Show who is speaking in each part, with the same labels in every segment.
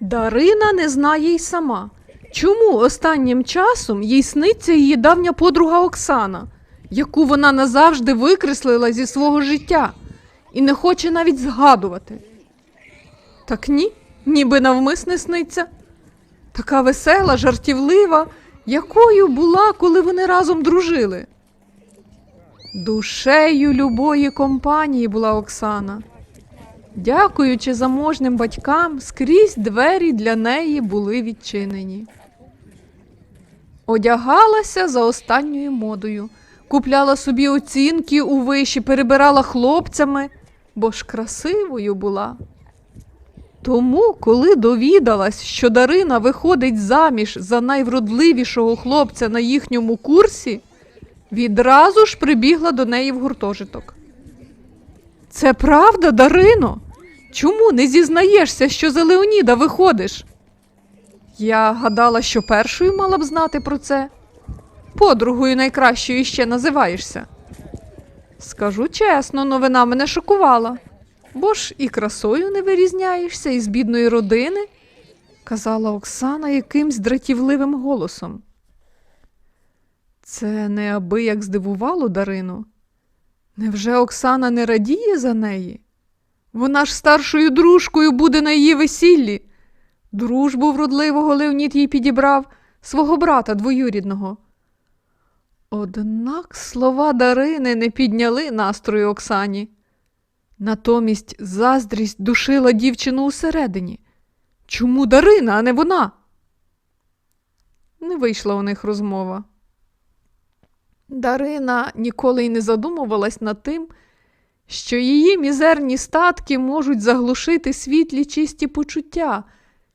Speaker 1: Дарина не знає й сама, чому останнім часом їй сниться її давня подруга Оксана, яку вона назавжди викреслила зі свого життя і не хоче навіть згадувати. Так ні, ніби навмисне сниться. Така весела, жартівлива, якою була, коли вони разом дружили. Душею любої компанії була Оксана. Дякуючи заможним батькам, скрізь двері для неї були відчинені. Одягалася за останньою модою, купляла собі оцінки у виші, перебирала хлопцями, бо ж красивою була. Тому, коли довідалась, що Дарина виходить заміж за найвродливішого хлопця на їхньому курсі, відразу ж прибігла до неї в гуртожиток. Це правда, Дарино? Чому не зізнаєшся, що за Леоніда виходиш? Я гадала, що першою мала б знати про це. Подругою найкращою ще називаєшся. Скажу чесно, новина мене шокувала. Бо ж і красою не вирізняєшся, і з бідної родини, казала Оксана якимсь дратівливим голосом. Це неабияк здивувало Дарину. Невже Оксана не радіє за неї? Вона ж старшою дружкою буде на її весіллі. Дружбу вродливого Леонід їй підібрав свого брата двоюрідного. Однак слова Дарини не підняли настрою Оксані. Натомість заздрість душила дівчину усередині. Чому Дарина, а не вона? Не вийшла у них розмова. Дарина ніколи й не задумувалась над тим, що її мізерні статки можуть заглушити світлі чисті почуття,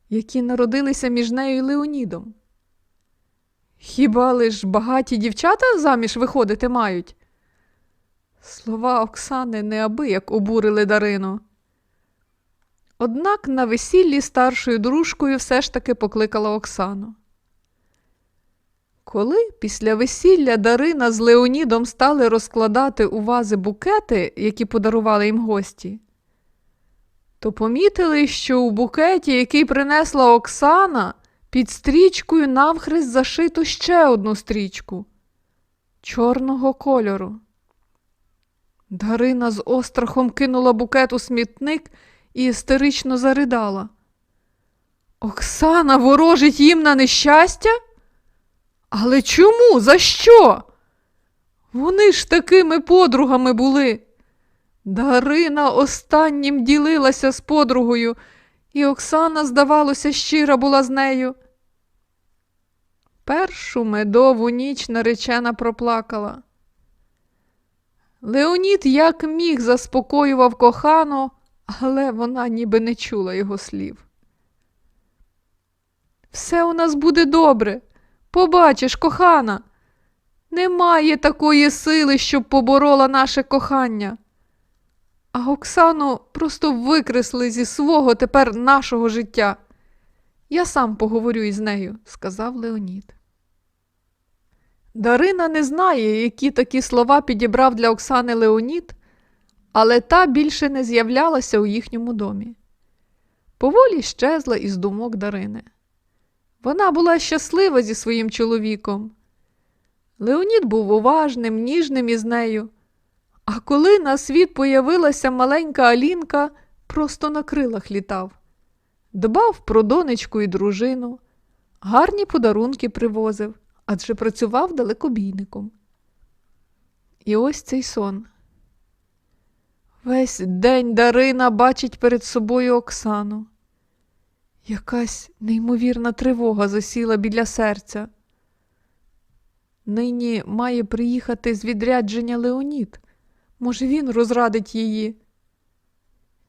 Speaker 1: які народилися між нею і Леонідом. Хіба лиш багаті дівчата заміж виходити мають? Слова Оксани неабияк обурили Дарину. Однак на весіллі старшою дружкою все ж таки покликала Оксану. Коли після весілля Дарина з Леонідом стали розкладати у вази букети, які подарували їм гості, то помітили, що у букеті, який принесла Оксана, під стрічкою навхрест зашито ще одну стрічку чорного кольору. Дарина з острахом кинула букет у смітник і істерично заридала. Оксана ворожить їм на нещастя? Але чому? За що? Вони ж такими подругами були. Дарина останнім ділилася з подругою, і Оксана, здавалося, щира була з нею. Першу медову ніч наречена проплакала. Леонід як міг заспокоював кохану, але вона ніби не чула його слів. Все у нас буде добре. Побачиш, кохана, немає такої сили, щоб поборола наше кохання. А Оксану просто викресли зі свого тепер нашого життя. Я сам поговорю із нею, сказав Леонід. Дарина не знає, які такі слова підібрав для Оксани Леонід, але та більше не з'являлася у їхньому домі. Поволі щезла із думок Дарини. Вона була щаслива зі своїм чоловіком. Леонід був уважним, ніжним із нею. А коли на світ появилася маленька Алінка, просто на крилах літав. Дбав про донечку і дружину, гарні подарунки привозив, адже працював далекобійником. І ось цей сон. Весь день Дарина бачить перед собою Оксану. Якась неймовірна тривога засіла біля серця. Нині має приїхати з відрядження Леонід. Може, він розрадить її.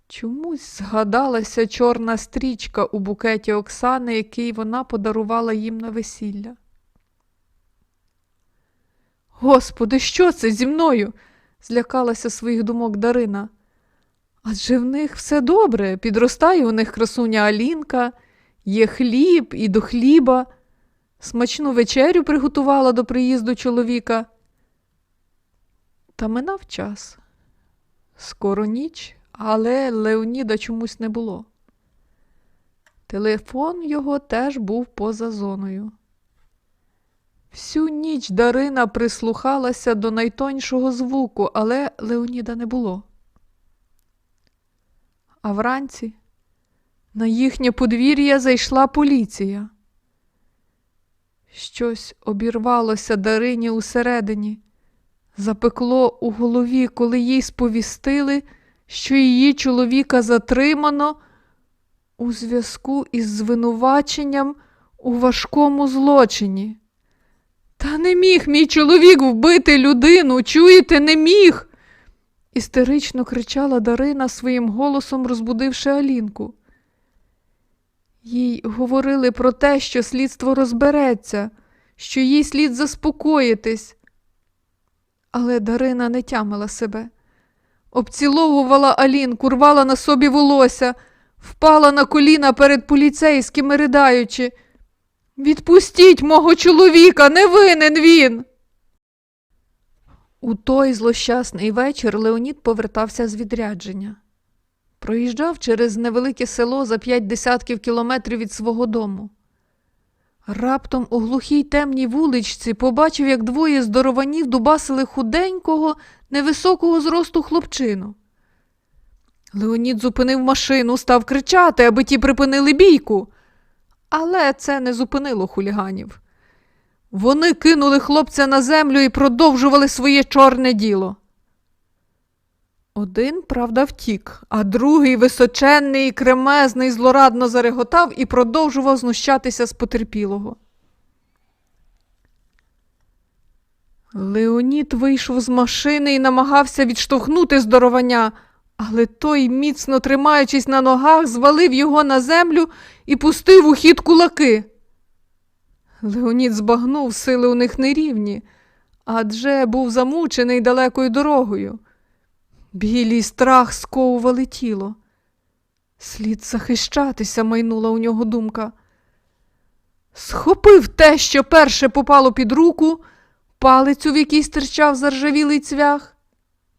Speaker 1: Чомусь згадалася чорна стрічка у букеті Оксани, який вона подарувала їм на весілля. Господи, що це зі мною? злякалася своїх думок Дарина. Адже в них все добре, підростає у них красуня Алінка, є хліб і до хліба. Смачну вечерю приготувала до приїзду чоловіка. Та минав час. Скоро ніч, але Леоніда чомусь не було. Телефон його теж був поза зоною. Всю ніч Дарина прислухалася до найтоншого звуку, але Леоніда не було. А вранці на їхнє подвір'я зайшла поліція. Щось обірвалося Дарині усередині, запекло у голові, коли їй сповістили, що її чоловіка затримано у зв'язку із звинуваченням у важкому злочині. Та не міг мій чоловік вбити людину, чуєте, не міг. Істерично кричала Дарина своїм голосом, розбудивши Алінку. Їй говорили про те, що слідство розбереться, що їй слід заспокоїтись. Але Дарина не тямила себе. Обціловувала Алінку, рвала на собі волосся, впала на коліна перед поліцейськими, ридаючи. Відпустіть мого чоловіка, не винен він. У той злощасний вечір Леонід повертався з відрядження. Проїжджав через невелике село за п'ять десятків кілометрів від свого дому. Раптом у глухій темній вуличці побачив, як двоє здорованів дубасили худенького, невисокого зросту хлопчину. Леонід зупинив машину, став кричати, аби ті припинили бійку. Але це не зупинило хуліганів. Вони кинули хлопця на землю і продовжували своє чорне діло. Один, правда, втік, а другий, височенний і кремезний, злорадно зареготав і продовжував знущатися з потерпілого. Леонід вийшов з машини і намагався відштовхнути здоровання, але той, міцно тримаючись на ногах, звалив його на землю і пустив у хід кулаки. Леонід збагнув, сили у них нерівні, адже був замучений далекою дорогою. Білий страх сковували тіло. Слід захищатися, майнула у нього думка. Схопив те, що перше попало під руку, палицю, в якій стирчав заржавілий цвях.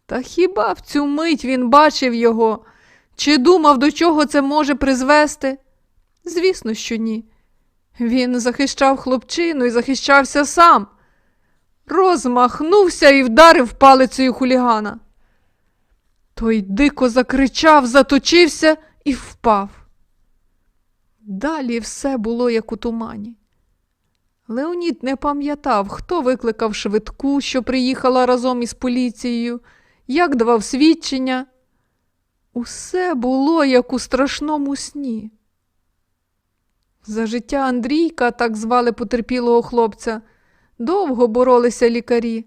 Speaker 1: Та хіба в цю мить він бачив його, чи думав, до чого це може призвести? Звісно, що ні. Він захищав хлопчину і захищався сам. Розмахнувся і вдарив палицею хулігана. Той дико закричав, заточився і впав. Далі все було як у тумані. Леонід не пам'ятав, хто викликав швидку, що приїхала разом із поліцією, як давав свідчення. Усе було як у страшному сні. За життя Андрійка, так звали потерпілого хлопця, довго боролися лікарі,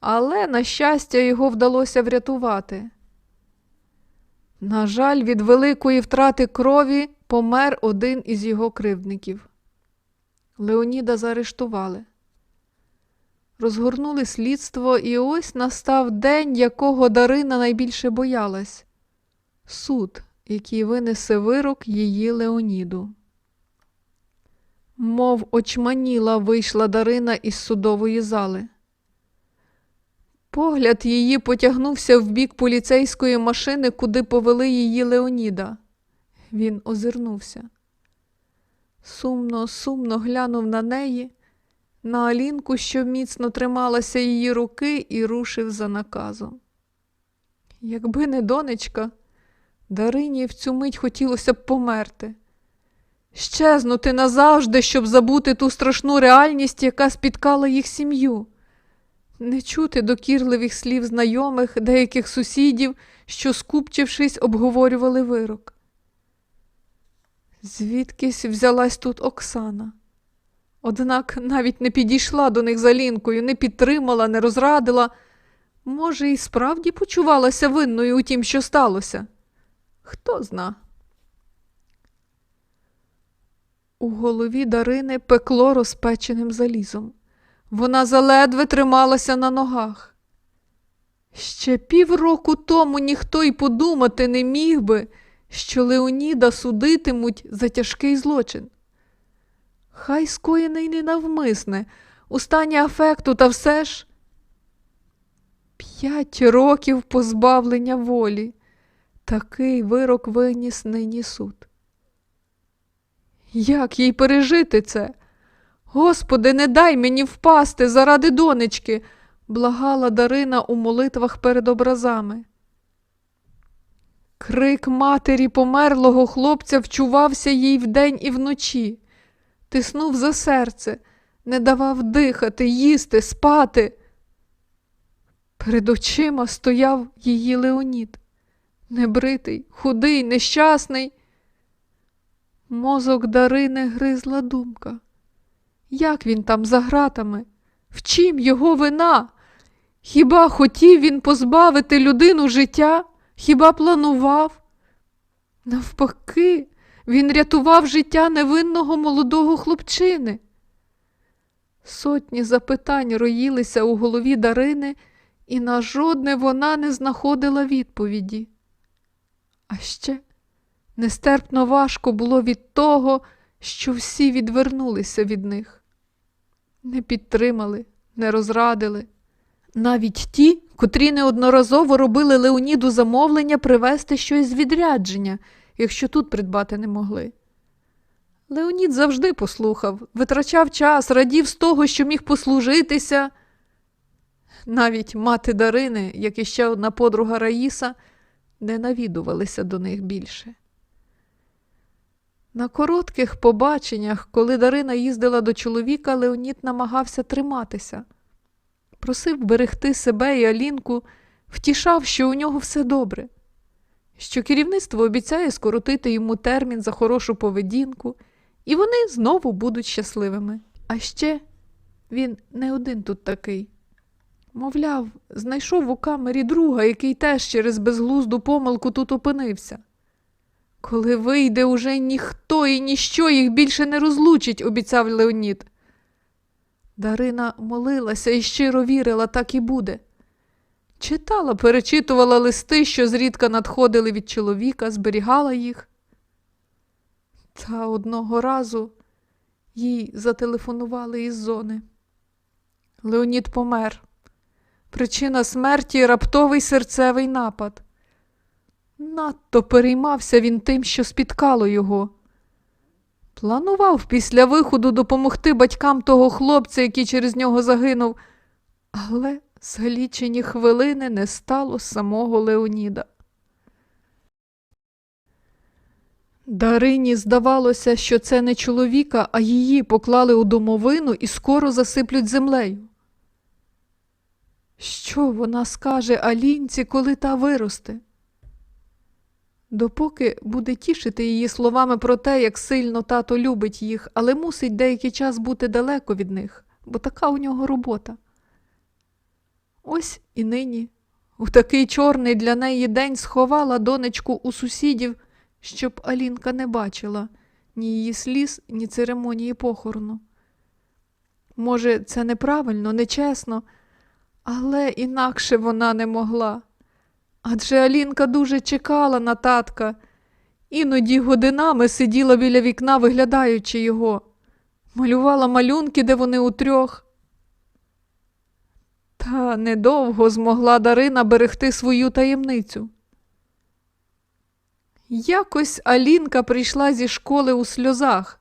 Speaker 1: але, на щастя, його вдалося врятувати. На жаль, від великої втрати крові помер один із його кривдників. Леоніда заарештували. Розгорнули слідство, і ось настав день, якого Дарина найбільше боялась суд, який винесе вирок її Леоніду. Мов очманіла вийшла Дарина із судової зали. Погляд її потягнувся в бік поліцейської машини, куди повели її Леоніда. Він озирнувся. Сумно, сумно глянув на неї, на Алінку, що міцно трималася її руки, і рушив за наказом. Якби не донечка, Дарині в цю мить хотілося б померти, щезнути назавжди, щоб забути ту страшну реальність, яка спіткала їх сім'ю не чути докірливих слів знайомих, деяких сусідів, що, скупчившись, обговорювали вирок. Звідкись взялась тут Оксана. Однак навіть не підійшла до них за лінкою, не підтримала, не розрадила. Може, і справді почувалася винною у тім, що сталося? Хто зна. У голові Дарини пекло розпеченим залізом. Вона заледве трималася на ногах. Ще півроку тому ніхто й подумати не міг би, що Леоніда судитимуть за тяжкий злочин. Хай скоєний ненавмисне, у стані афекту, та все ж п'ять років позбавлення волі. Такий вирок виніс нині суд. Як їй пережити це? Господи, не дай мені впасти заради донечки, благала Дарина у молитвах перед образами. Крик матері померлого хлопця вчувався їй вдень і вночі, тиснув за серце, не давав дихати, їсти, спати. Перед очима стояв її Леонід, небритий, худий, нещасний. Мозок Дарини гризла думка. Як він там за гратами? В чим його вина? Хіба хотів він позбавити людину життя? Хіба планував? Навпаки, він рятував життя невинного молодого хлопчини. Сотні запитань роїлися у голові Дарини, і на жодне вона не знаходила відповіді. А ще нестерпно важко було від того, що всі відвернулися від них, не підтримали, не розрадили. Навіть ті, котрі неодноразово робили Леоніду замовлення привезти щось з відрядження, якщо тут придбати не могли. Леонід завжди послухав, витрачав час, радів з того, що міг послужитися. Навіть мати Дарини, як і ще одна подруга Раїса, не навідувалися до них більше. На коротких побаченнях, коли Дарина їздила до чоловіка, Леонід намагався триматися. Просив берегти себе і Алінку, втішав, що у нього все добре, що керівництво обіцяє скоротити йому термін за хорошу поведінку, і вони знову будуть щасливими. А ще він не один тут такий. Мовляв, знайшов у камері друга, який теж через безглузду помилку тут опинився. Коли вийде, уже ніхто і ніщо їх більше не розлучить, обіцяв Леонід. Дарина молилася і щиро вірила, так і буде. Читала, перечитувала листи, що зрідка надходили від чоловіка, зберігала їх. Та одного разу їй зателефонували із зони. Леонід помер. Причина смерті раптовий серцевий напад. Надто переймався він тим, що спіткало його. Планував після виходу допомогти батькам того хлопця, який через нього загинув, але за лічені хвилини не стало самого Леоніда. Дарині здавалося, що це не чоловіка, а її поклали у домовину і скоро засиплють землею. Що вона скаже Алінці, коли та виросте? Допоки буде тішити її словами про те, як сильно тато любить їх, але мусить деякий час бути далеко від них, бо така у нього робота. Ось і нині, у такий чорний для неї день сховала донечку у сусідів, щоб Алінка не бачила ні її сліз, ні церемонії похорону. Може, це неправильно, нечесно, але інакше вона не могла. Адже Алінка дуже чекала на татка, іноді годинами сиділа біля вікна, виглядаючи його, малювала малюнки, де вони утрьох. Та недовго змогла Дарина берегти свою таємницю. Якось Алінка прийшла зі школи у сльозах.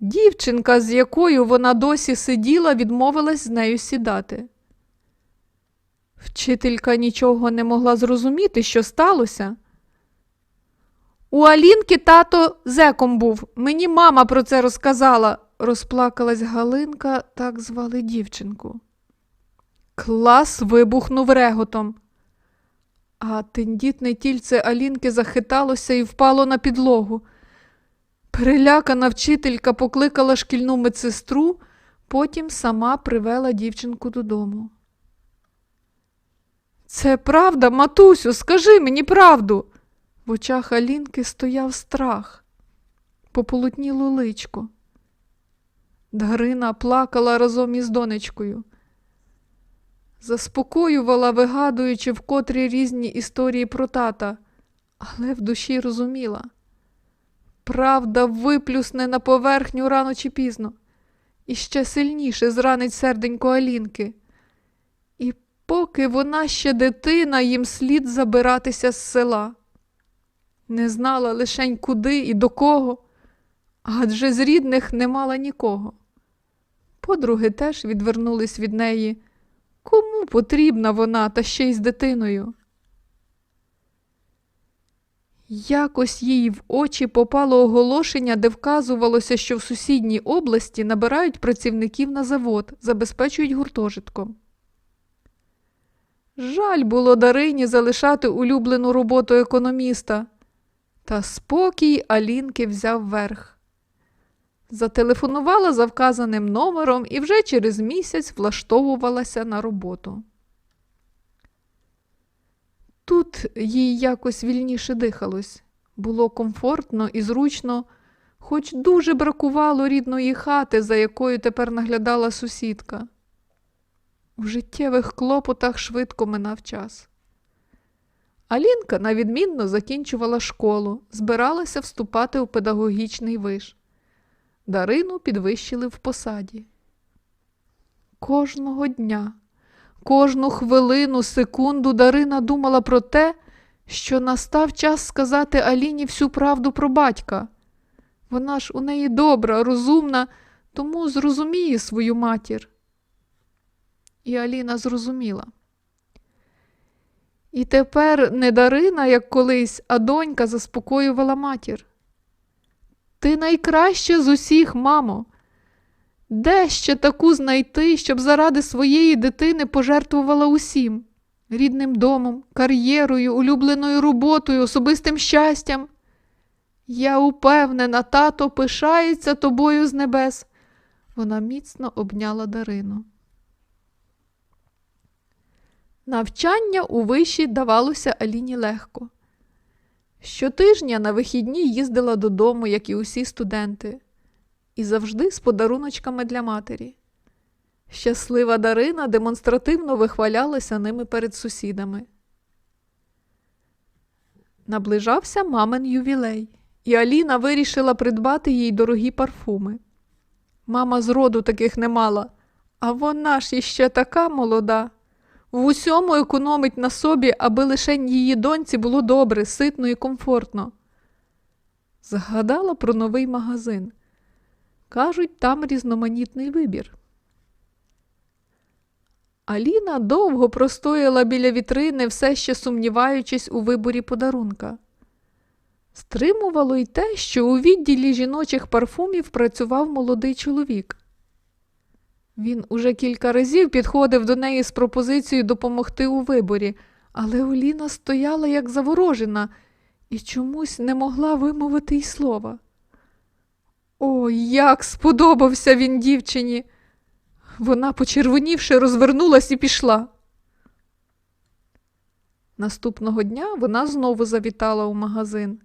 Speaker 1: Дівчинка, з якою вона досі сиділа, відмовилась з нею сідати. Вчителька нічого не могла зрозуміти, що сталося. У Алінки тато зеком був. Мені мама про це розказала, розплакалась Галинка, так звали дівчинку. Клас вибухнув реготом. А тендітне тільце Алінки захиталося і впало на підлогу. Перелякана вчителька покликала шкільну медсестру, потім сама привела дівчинку додому. Це правда, матусю, скажи мені правду. В очах Алінки стояв страх, пополотніло личко. Дарина плакала разом із донечкою. Заспокоювала, вигадуючи вкотрі різні історії про тата, але в душі розуміла. Правда виплюсне на поверхню рано чи пізно, і ще сильніше зранить серденько Алінки. Поки вона ще дитина, їм слід забиратися з села. Не знала лишень куди і до кого, адже з рідних не мала нікого. Подруги теж відвернулись від неї. Кому потрібна вона та ще й з дитиною? Якось їй в очі попало оголошення, де вказувалося, що в сусідній області набирають працівників на завод, забезпечують гуртожитком. Жаль було Дарині залишати улюблену роботу економіста, та спокій Алінки взяв верх. Зателефонувала за вказаним номером і вже через місяць влаштовувалася на роботу. Тут їй якось вільніше дихалось, було комфортно і зручно, хоч дуже бракувало рідної хати, за якою тепер наглядала сусідка. У життєвих клопотах швидко минав час. Алінка навідмінно закінчувала школу, збиралася вступати у педагогічний виш. Дарину підвищили в посаді. Кожного дня, кожну хвилину, секунду Дарина думала про те, що настав час сказати Аліні всю правду про батька. Вона ж у неї добра, розумна, тому зрозуміє свою матір. І Аліна зрозуміла. І тепер не Дарина, як колись, а донька заспокоювала матір. Ти найкраща з усіх, мамо. Де ще таку знайти, щоб заради своєї дитини пожертвувала усім рідним домом, кар'єрою, улюбленою роботою, особистим щастям? Я упевнена, тато пишається тобою з небес. Вона міцно обняла Дарину. Навчання у виші давалося Аліні легко. Щотижня на вихідні їздила додому, як і усі студенти, і завжди з подаруночками для матері. Щаслива Дарина демонстративно вихвалялася ними перед сусідами. Наближався мамин ювілей, і Аліна вирішила придбати їй дорогі парфуми. Мама зроду таких не мала, а вона ж іще така молода. В усьому економить на собі, аби лише її доньці було добре, ситно і комфортно. Згадала про новий магазин. Кажуть, там різноманітний вибір. Аліна довго простояла біля вітрини, все ще сумніваючись у виборі подарунка. Стримувало й те, що у відділі жіночих парфумів працював молодий чоловік. Він уже кілька разів підходив до неї з пропозицією допомогти у виборі, але Оліна стояла як заворожена і чомусь не могла вимовити й слова. О, як сподобався він дівчині! Вона, почервонівши, розвернулась і пішла. Наступного дня вона знову завітала у магазин.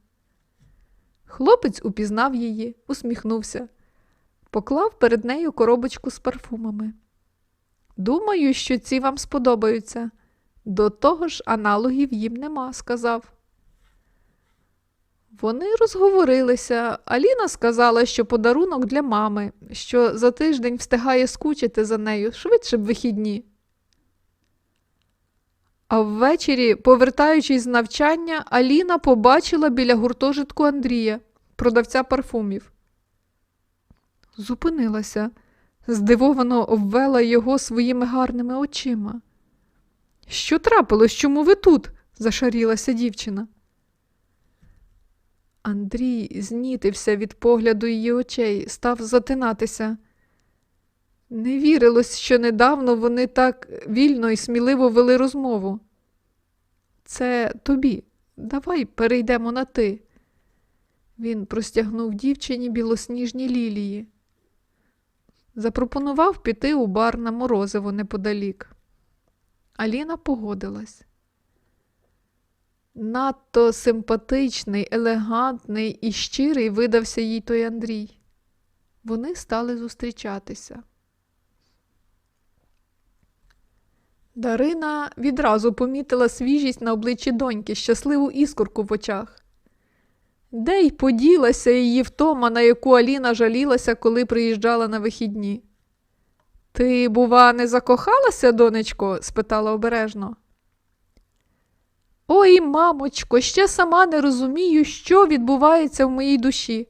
Speaker 1: Хлопець упізнав її, усміхнувся поклав перед нею коробочку з парфумами. Думаю, що ці вам сподобаються. До того ж, аналогів їм нема, сказав. Вони розговорилися. Аліна сказала, що подарунок для мами, що за тиждень встигає скучити за нею швидше б вихідні. А ввечері, повертаючись з навчання, Аліна побачила біля гуртожитку Андрія, продавця парфумів зупинилася, здивовано обвела його своїми гарними очима. Що трапилось, чому ви тут? зашарілася дівчина. Андрій знітився від погляду її очей, став затинатися. Не вірилось, що недавно вони так вільно і сміливо вели розмову. Це тобі. Давай перейдемо на ти. Він простягнув дівчині білосніжні лілії. Запропонував піти у бар на морозиво неподалік. Аліна погодилась. Надто симпатичний, елегантний і щирий видався їй той Андрій. Вони стали зустрічатися. Дарина відразу помітила свіжість на обличчі доньки, щасливу іскорку в очах. Де й поділася її втома, на яку Аліна жалілася, коли приїжджала на вихідні. Ти, бува, не закохалася, донечко? спитала обережно. Ой, мамочко, ще сама не розумію, що відбувається в моїй душі.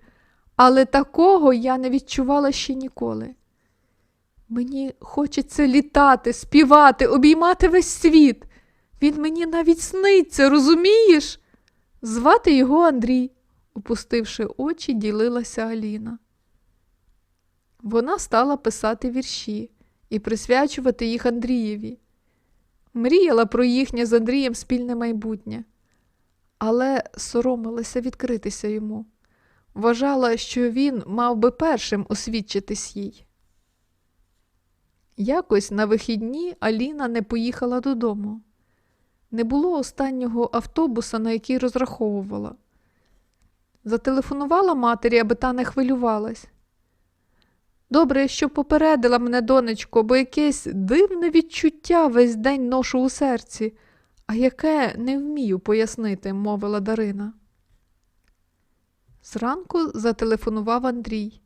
Speaker 1: але такого я не відчувала ще ніколи. Мені хочеться літати, співати, обіймати весь світ. Він мені навіть сниться, розумієш? Звати його Андрій, опустивши очі, ділилася Аліна. Вона стала писати вірші і присвячувати їх Андрієві. Мріяла про їхнє з Андрієм спільне майбутнє, але соромилася відкритися йому. Вважала, що він мав би першим освідчитись їй. Якось на вихідні Аліна не поїхала додому. Не було останнього автобуса, на який розраховувала. Зателефонувала матері, аби та не хвилювалась. Добре, що попередила мене, донечко, бо якесь дивне відчуття весь день ношу у серці, а яке не вмію пояснити, мовила Дарина. Зранку зателефонував Андрій.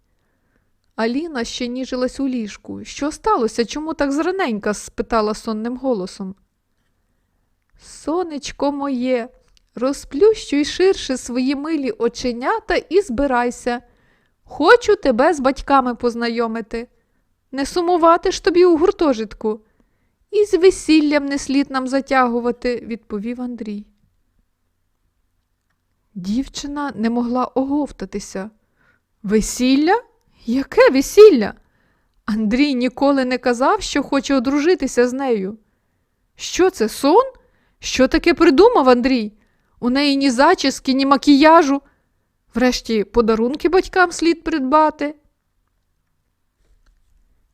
Speaker 1: Аліна ще ніжилась у ліжку. Що сталося? Чому так зраненька? спитала сонним голосом. Сонечко моє, розплющуй ширше свої милі оченята і збирайся. Хочу тебе з батьками познайомити. Не сумувати ж тобі у гуртожитку. І з весіллям не слід нам затягувати, відповів Андрій. Дівчина не могла оговтатися. Весілля? Яке весілля? Андрій ніколи не казав, що хоче одружитися з нею. Що це сон? Що таке придумав Андрій? У неї ні зачіски, ні макіяжу. Врешті подарунки батькам слід придбати.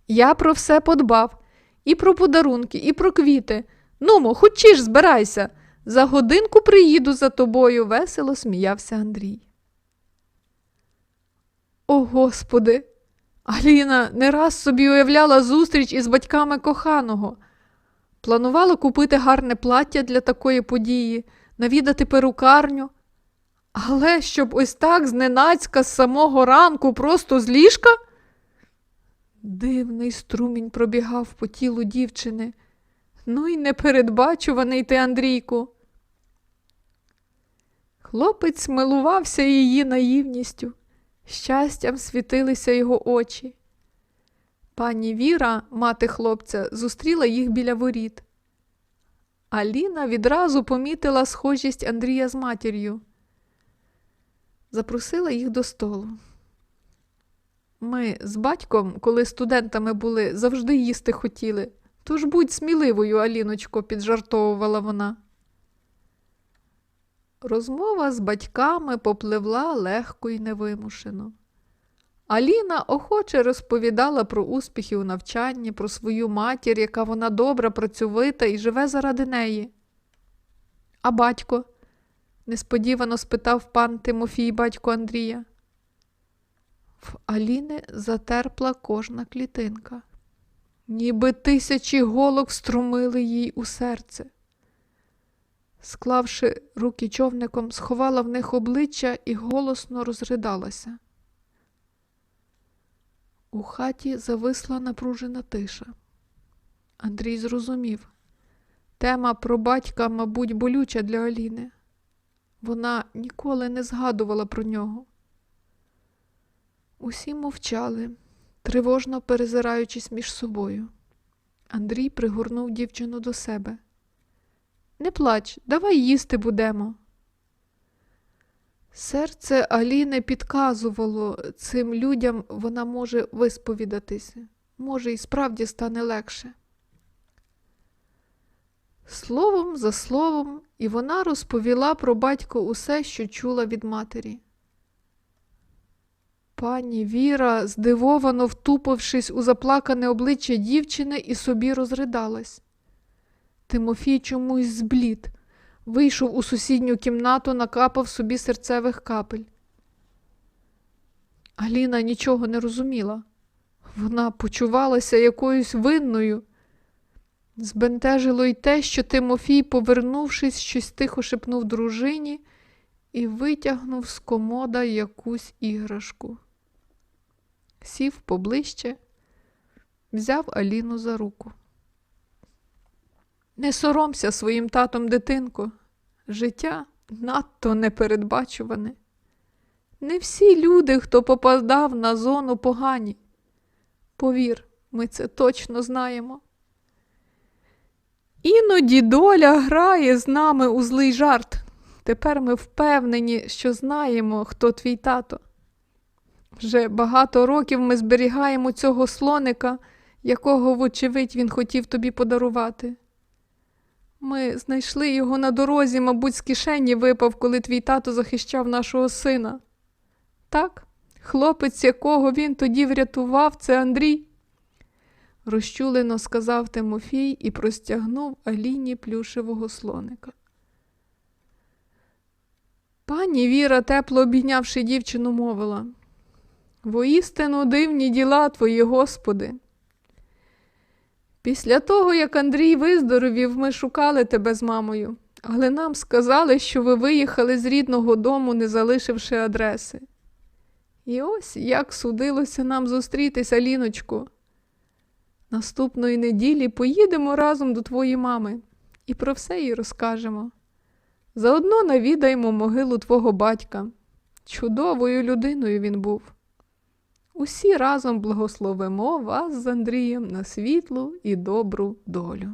Speaker 1: Я про все подбав. І про подарунки, і про квіти. Нумо, хочеш, збирайся. За годинку приїду за тобою, весело сміявся Андрій. О, Господи! Аліна не раз собі уявляла зустріч із батьками коханого. Планувала купити гарне плаття для такої події, навідати перукарню. Але щоб ось так зненацька з самого ранку просто з ліжка? Дивний струмінь пробігав по тілу дівчини. Ну й непередбачуваний ти, Андрійку. Хлопець милувався її наївністю, щастям світилися його очі. Пані Віра, мати хлопця, зустріла їх біля воріт. Аліна відразу помітила схожість Андрія з матір'ю. Запросила їх до столу. Ми з батьком, коли студентами були, завжди їсти хотіли. Тож будь сміливою, Аліночко, піджартовувала вона. Розмова з батьками попливла легко і невимушено. Аліна охоче розповідала про успіхи у навчанні, про свою матір, яка вона добра, працьовита і живе заради неї. А батько? несподівано спитав пан Тимофій батько Андрія. В Аліни затерпла кожна клітинка, ніби тисячі голок струмили їй у серце. Склавши руки човником, сховала в них обличчя і голосно розридалася. У хаті зависла напружена тиша. Андрій зрозумів. Тема про батька, мабуть, болюча для Аліни. Вона ніколи не згадувала про нього. Усі мовчали, тривожно перезираючись між собою. Андрій пригорнув дівчину до себе. Не плач, давай їсти будемо. Серце Аліни підказувало цим людям вона може висповідатися, може, і справді стане легше. Словом за словом, і вона розповіла про батька усе, що чула від матері. Пані Віра, здивовано втупившись у заплакане обличчя дівчини, і собі розридалась. Тимофій чомусь зблід, вийшов у сусідню кімнату, накапав собі серцевих капель. Аліна нічого не розуміла. Вона почувалася якоюсь винною. Збентежило й те, що Тимофій, повернувшись, щось тихо шепнув дружині і витягнув з комода якусь іграшку. Сів поближче, взяв Аліну за руку. Не соромся своїм татом, дитинко. Життя надто непередбачуване. Не всі люди, хто попадав на зону погані. Повір, ми це точно знаємо. Іноді доля грає з нами у злий жарт. Тепер ми впевнені, що знаємо, хто твій тато. Вже багато років ми зберігаємо цього слоника, якого, вочевидь, він хотів тобі подарувати. Ми знайшли його на дорозі, мабуть, з кишені випав, коли твій тато захищав нашого сина. Так, хлопець, якого він тоді врятував, це Андрій. Розчулено сказав Тимофій і простягнув Аліні плюшевого слоника. Пані Віра, тепло обійнявши дівчину, мовила Воістину дивні діла твої, Господи. Після того, як Андрій виздоровів, ми шукали тебе з мамою, але нам сказали, що ви виїхали з рідного дому, не залишивши адреси. І ось як судилося нам зустрітися, Ліночко. Наступної неділі поїдемо разом до твоєї мами і про все їй розкажемо. Заодно навідаємо могилу твого батька. Чудовою людиною він був. Усі разом благословимо вас з Андрієм на світлу і добру долю.